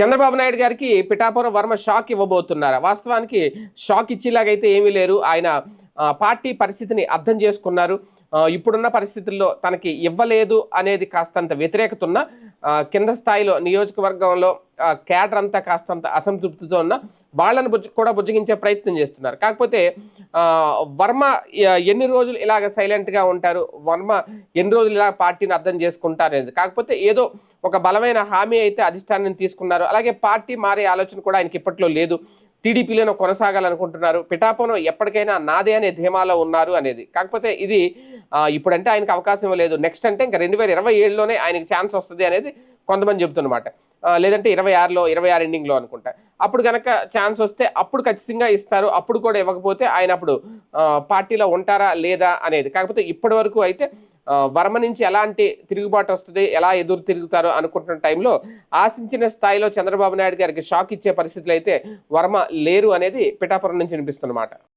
చంద్రబాబు నాయుడు గారికి పిఠాపురం వర్మ షాక్ ఇవ్వబోతున్నారు. వాస్తవానికి షాక్ ఇచ్చేలాగైతే ఏమీ లేరు. ఆయన పార్టీ పరిస్థితిని అర్థం చేసుకున్నారు. ఇప్పుడున్న పరిస్థితుల్లో తనకి ఇవ్వలేదు అనేది కాస్తంత వ్యతిరేకత ఉన్న కింద స్థాయిలో నియోజకవర్గంలో క్యాడర్ అంతా కాస్తంత అసంతృప్తితో ఉన్న వాళ్ళను బుజ్జ కూడా బుజ్జగించే ప్రయత్నం చేస్తున్నారు. కాకపోతే వర్మ ఎన్ని రోజులు ఇలాగ సైలెంట్గా ఉంటారు? వర్మ ఎన్ని రోజులు ఇలా పార్టీని అర్థం చేసుకుంటారు అనేది. కాకపోతే ఏదో ఒక బలమైన హామీ అయితే అధిష్టానం తీసుకున్నారు. అలాగే పార్టీ మారే ఆలోచన కూడా ఆయనకి ఇప్పట్లో లేదు. టీడీపీలోనే కొనసాగాలనుకుంటున్నారు. పిఠాపురం ఎప్పటికైనా నాదే అనే ధీమాలో ఉన్నారు అనేది. కాకపోతే ఇది ఇప్పుడంటే ఆయనకు అవకాశం లేదు. నెక్స్ట్ అంటే ఇంకా రెండు వేల ఇరవై ఏడులోనే ఆయనకి ఛాన్స్ వస్తుంది అనేది కొంతమంది చెబుతున్నమాట. లేదంటే ఇరవై ఆరులో ఇరవై ఆరు ఎండింగ్లో అనుకుంటా. అప్పుడు కనుక ఛాన్స్ వస్తే అప్పుడు ఖచ్చితంగా ఇస్తారు. అప్పుడు కూడా ఇవ్వకపోతే ఆయన అప్పుడు పార్టీలో ఉంటారా లేదా అనేది. కాకపోతే ఇప్పటి వరకు అయితే వర్మ నుంచి ఎలాంటి తిరుగుబాటు వస్తుంది ఎలా ఎదురు తిరుగుతారో అనుకుంటున్న టైంలో ఆశించిన స్థాయిలో చంద్రబాబు నాయుడు గారికి షాక్ ఇచ్చే పరిస్థితులు అయితే వర్మ లేరు అనేది పిఠాపురం నుంచి వినిపిస్తున్నమాట